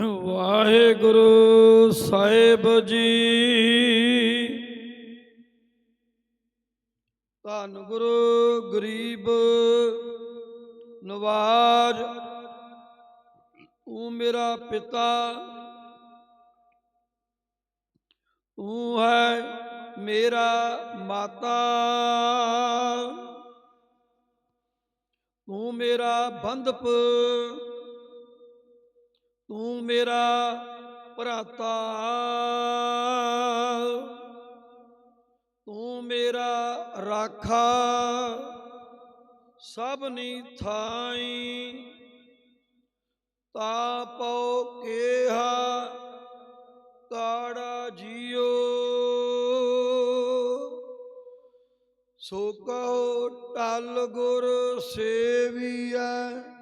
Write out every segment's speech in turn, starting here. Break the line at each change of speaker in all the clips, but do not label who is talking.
ਵਾਹਿਗੁਰੂ ਸਾਹਿਬ ਜੀ। ਧੰਨ ਗੁਰੂ ਗਰੀਬ ਨਵਾਜ। ਤੂੰ ਮੇਰਾ ਪਿਤਾ। ਤੂੰ ਹੈ ਮੇਰਾ ਮਾਤਾ। ਤੂੰ ਮੇਰਾ ਬੰਧਪ। ਤੂੰ ਮੇਰਾ ਭਰਾਤਾ। ਤੂੰ ਮੇਰਾ ਰਾਖਾ। ਸਭਨੀ ਥਾਈ। ਤਾ ਪਉ ਕੇਹਾ, ਤਾੜਾ ਜੀਓ। ਸੋ ਕਹੋ, ਟਲ ਗੁਰ ਸੇਵੀਐ।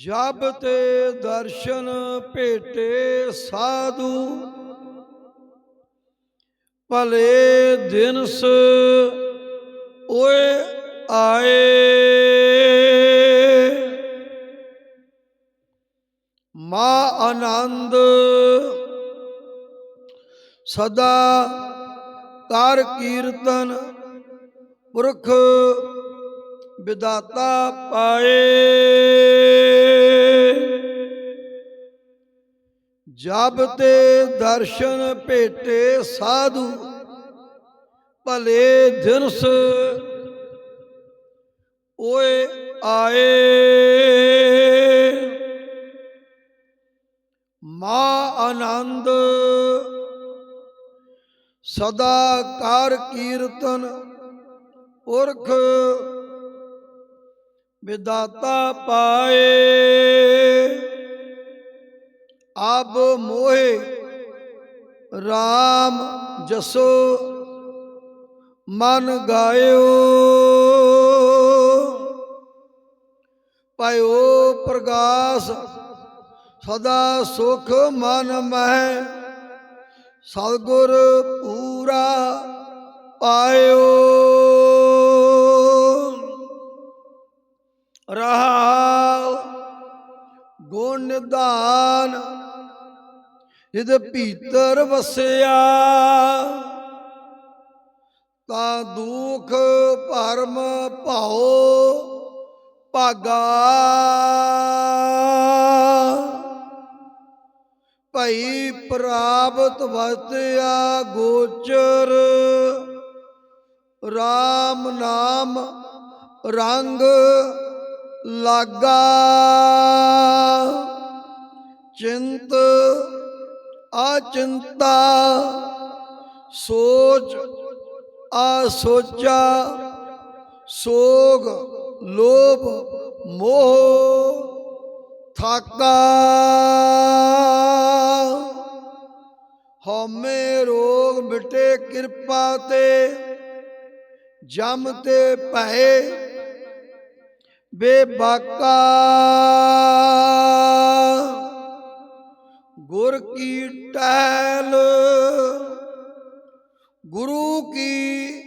ਜਬ ਤੇ ਦਰਸ਼ਨ ਭੇਟੇ ਸਾਧੂ, ਭਲੇ ਦਿਨਸ ਓਏ ਆਏ। ਮਾ ਆਨੰਦ ਸਦਾ ਕਰ ਕੀਰਤਨ ਪੁਰਖ ਵਿਦਾਤਾ ਪਾਏ। ਜਬ ਤੇ ਦਰਸ਼ਨ ਭੇਟੇ ਸਾਧੂ, ਭਲੇ ਦਿਨਸ ਓਏ ਆਏ। ਮਾ ਆਨੰਦ ਸਦਾ ਕਰ ਕੀਰਤਨ ਪੁਰਖ ਵਿਦਾਤਾ ਪਾਏ। ਅਬ ਮੋਹੇ RAM ਜਸੋ, ਮਨ ਗਾਇਓ। ਪਾਇਓ ਪ੍ਰਗਾਸ, ਸਦਾ ਸੁਖ ਮਨ ਮਹਿ। ਸਤਿਗੁਰ ਪੂਰਾ ਪਾਇਓ। ਰਹਾਉ ਗੁਣ ਨਿਧਾਨ ਇਹਦੇ ਭੀਤਰ ਵਸਿਆ, ਤਾਂ ਦੁਖ ਭਰਮ ਭਾਉ ਭਾਗਾ। ਭਈ ਪ੍ਰਾਪਤ ਵਤਿਆ ਗੋਚਰ RAM ਨਾਮ ਰੰਗ ਲਾਗਾ ਚਿੰਤ ਆਚਿੰਤਾ ਸੋਚ ਆ ਸੋਚਾ ਸੋਗ ਲੋਭ ਮੋਹ ਥਾਕਾ ਹਉਮੈ ਰੋਗ ਮਿਟੇ ਕਿਰਪਾ ਤੇ ਜਮ ਤੇ ਭੈ ਬੇਬਾਕਾ। ਗੁਰ ਕੀ ਟਹਿਲ ਗੁਰੂ ਕੀ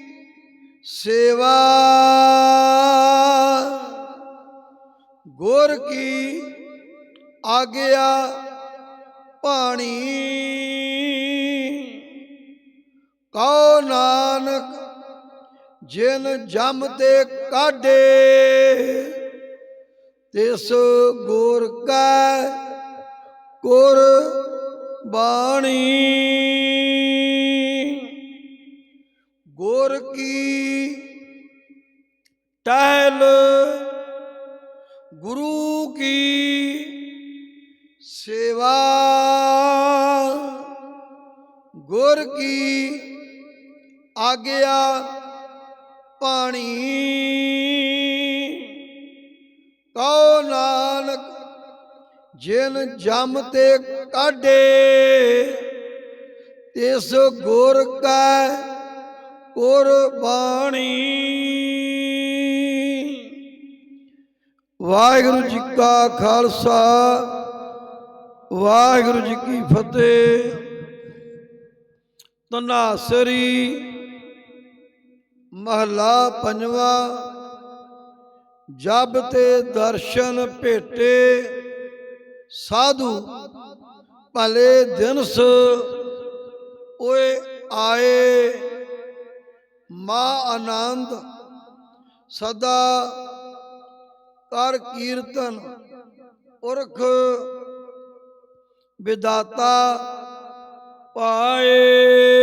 ਸੇਵਾ। ਗੁਰ ਕੀ ਆਗਿਆ ਪਾਣੀ ਕਉ ਨਾਨਕ ਜਿਨ ਜਮ ਤੇ ਕਾਢੇ, ਤਿਸ ਗੁਰ ਕਾ ਗੁਰ ਬਾਣੀ। ਗੁਰ ਕੀ ਟਹਿਲ, ਗੁਰੂ ਕੀ ਸੇਵਾ। ਗੁਰ ਕੀ ਆਗਿਆ ਪਾਣੀ। ਕਉ ਨਾਨਕ, ਜਿਨ ਜਮ ਤੇ ਕਾਢੇ, ਤਿਸ ਗੁਰ ਕੈ ਕੁਰਬਾਨੀ ਵਾਹਿਗੁਰੂ ਜੀ ਕਾ ਖਾਲਸਾ, ਵਾਹਿਗੁਰੂ ਜੀ ਕੀ ਫਤਿਹ। ਤਨਾਸਰੀ ਮਹਲਾ ਪੰਜਵਾ, ਜਬ ਤੇ ਦਰਸ਼ਨ ਭੇਟੇ, ਸਾਧੂ ਭਲੇ ਦਿਨਸ ਓਏ ਆਏ। ਮਾ ਆਨੰਦ ਸਦਾ ਕਰ ਕੀਰਤਨ ਉਰਖ ਵਿਦਾਤਾ ਪਾਏ।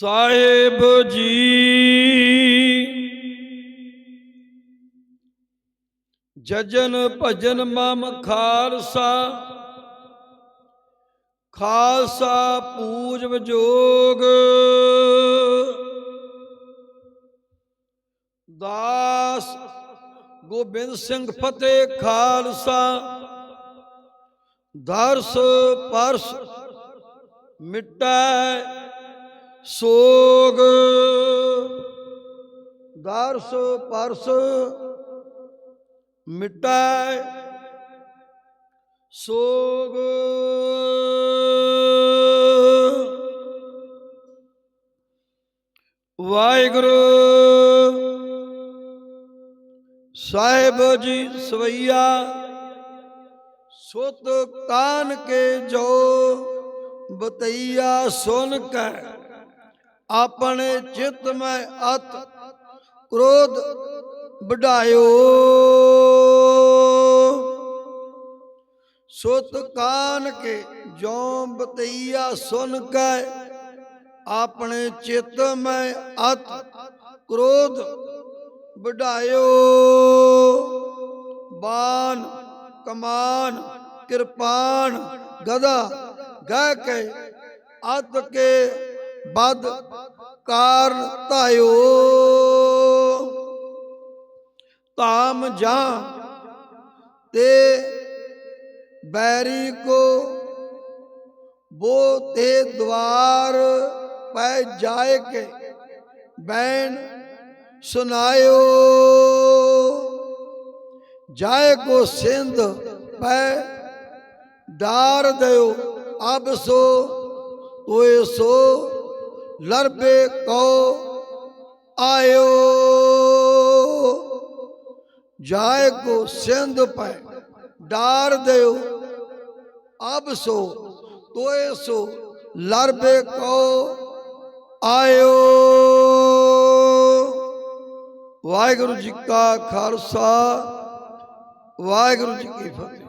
ਸਾਹਿਬ ਜੀ। ਜਜਨ ਭਜਨ ਮਮ ਖਾਲਸਾ ਖਾਲਸਾ ਪੂਜ ਵਿਜੋਗ ਦਾਸ ਗੋਬਿੰਦ ਸਿੰਘ ਫਤਿਹ ਖਾਲਸਾ, ਦਰਸ ਪਰਸ ਮਿਟੈ ਸੋਗ। ਦਰਸ ਪਰਸ ਮਿਟੈ ਸੋਗ। ਵਾਹਿਗੁਰੂ ਸਾਹਿਬ ਜੀ ਸਵਈਆ, ਸੁਤ ਕਾਨ ਕੇ ਜੋ ਬਤਈਆ ਸੁਨ ਕੇ। ਆਪਣੇ ਚਿਤ ਮੈਂ ਅਤ ਕ੍ਰੋਧ ਵਡਾਇਓ। ਸੁਤ ਕਾਨ ਕੇ ਜੋ ਬਤਈਆ ਸੁਨ ਕੇ, ਆਪਣੇ ਚਿਤ ਮੈਂ ਅਤ ਕ੍ਰੋਧ ਵਡਾਇਓ। ਬਾਣ ਕਮਾਨ ਕਿਰਪਾਨ ਗਦਾ ਗਹਿ ਕੇ ਅਤ ਕੇ ਬਦ ਕਾਰਨ ਧਾਇਓ। ਧਾਮ ਜਾਂ ਤੇ ਬੈਰੀ ਕੋ ਬੋ ਤੇ ਦਵਾਰ ਪੈ ਜਾਏ ਕੇ ਬੈਣ ਸੁਨਾਇਓ। ਜਾਏ ਕੋ ਸਿੰਧ ਪੈ ਡਾਰ ਦਿਓ, ਅਬ ਸੋ ਤੋਏ ਸੋ ਲਰਬੇ ਕੋ ਆਇਓ। ਜਾਏ ਕੋ ਸਿੰਧ ਪੈ ਡਾਰ ਦਿਓ। ਅਬ ਸੋ ਤੋਏ ਸੋ ਲਰਬੇ ਕੋ ਆਇਓ। ਵਾਹਿਗੁਰੂ ਜੀ ਕਾ ਖਾਲਸਾ, ਵਾਹਿਗੁਰੂ ਜੀ ਕੀ ਫਤਿਹ।